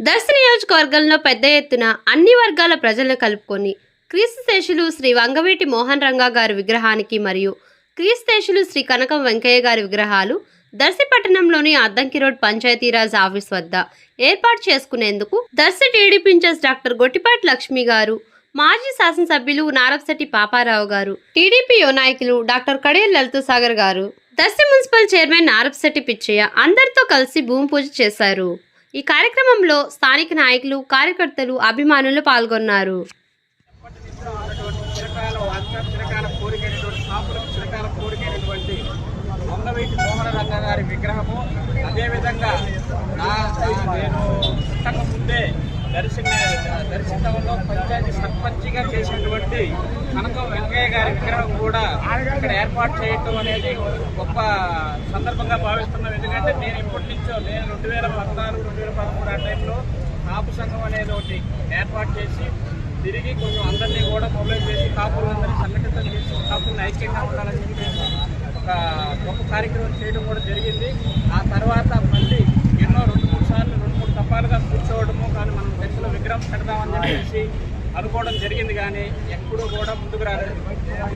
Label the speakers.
Speaker 1: దర్శి నియోజకవర్గంలో పెద్ద ఎత్తున అన్ని వర్గాల ప్రజలను కలుపుకొని క్రీస్తుశేషులు శ్రీ వంగవీటి మోహన్ రంగా గారి విగ్రహానికి మరియు క్రీస్తుశేషులు శ్రీ కనకం వెంకయ్య గారి విగ్రహాలు దర్శి పట్టణంలోని అద్దంకి రోడ్ పంచాయతీరాజ్ ఆఫీస్ వద్ద ఏర్పాటు చేసుకునేందుకు Darsi TDP in charge doctor Gottipati Lakshmi garu మాజీ శాసనసభ్యులు Narapasetti Paparao garu TDP యువనాయకులు doctor Kadiyal Lalitha Sagar garu Darsi municipal chairman Narapasetti Pichaiah అందరితో కలిసి భూమి పూజ చేశారు. ఈ కార్యక్రమంలో స్థానిక నాయకులు కార్యకర్తలు అభిమానులు పాల్గొన్నారు
Speaker 2: ఉన్నటువంటి గారి విగ్రహము అదేవిధంగా నా నేను పుట్టక ముందే దర్శన దర్శనంలో పంచాయతీ సర్పంచిగా చేసినటువంటి కనకం వెంకయ్య గారి విగ్రహం కూడా ఇక్కడ ఏర్పాటు చేయటం అనేది గొప్ప సందర్భంగా భావిస్తున్నాం ఎందుకంటే నేను ఇప్పటి నుంచో నేను రెండు వేల పద్నాలుగు రెండు వేల పదమూడు ఆ టైంలో కాపు సంఘం అనేది ఒకటి ఏర్పాటు చేసి తిరిగి కొంచెం అందరినీ కూడా మొబైల్ చేసి కాపులందరినీ సంఘటితం చేసి కాపులను ఐక్యంగా ఉండాలని చెప్పేసి ఒక గొప్ప కార్యక్రమం చేయడం కూడా జరిగింది. ఆ తర్వాత మళ్ళీ ఎన్నో రెండు మూడు సార్లు రెండు మూడు తప్పాలుగా కూర్చోవడము కానీ మనం దశలో విగ్రహం పెడదామని చెప్పేసి అనుకోవడం జరిగింది కానీ ఎప్పుడూ కూడా ముందుకు రాలేదు.